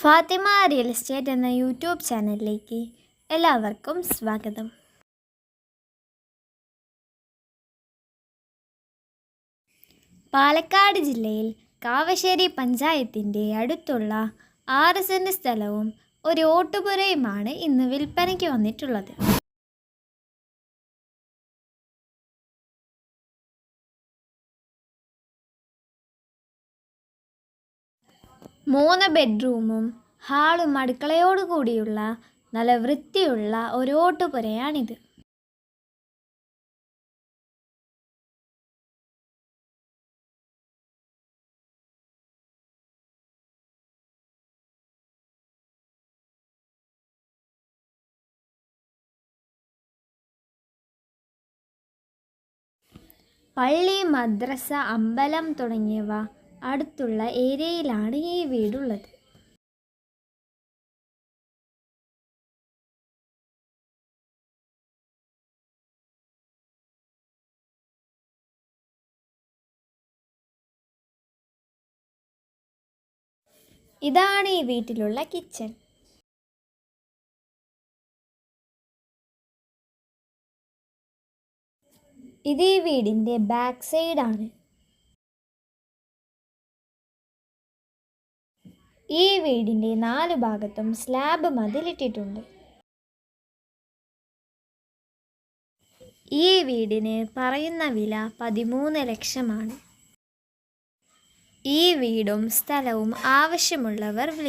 Fathima real estate എന്ന YouTube ചാനലിലേക്ക് എല്ലാവർക്കും സ്വാഗതം. പാലക്കാട് ജില്ലയിൽ കാവശ്ശേരി പഞ്ചായത്തിന്റെ അടുത്തുള്ള ആറ് സെന്റ് സ്ഥലവും ഒരു ഓട്ടുപുരയുമാണ് ഇന്ന് വിൽപ്പനയ്ക്ക് വന്നിട്ടുള്ളത്. മൂന്ന് ബെഡ്റൂമും ഹാളും അടുക്കളയോട് കൂടിയുള്ള നല്ല വൃത്തിയുള്ള ഒരു ഓട്ടുപുരയാണിത്. പള്ളി മദ്രസ അമ്പലം തുടങ്ങിയവ അടുത്തുള്ള ഏരിയയിലാണ് ഈ വീടുള്ളത്. ഇതാണ് ഈ വീട്ടിലുള്ള കിച്ചൺ. ഇത് ഈ വീടിന്റെ ബാക്ക് സൈഡാണ്. ഈ വീടിന്റെ നാല് ഭാഗത്തും സ്ലാബ് മതിലിട്ടിട്ടുണ്ട്. ഈ വീടിന് പറയുന്ന വില പതിമൂന്ന് ലക്ഷമാണ്. ഈ വീടും സ്ഥലവും ആവശ്യമുള്ളവർ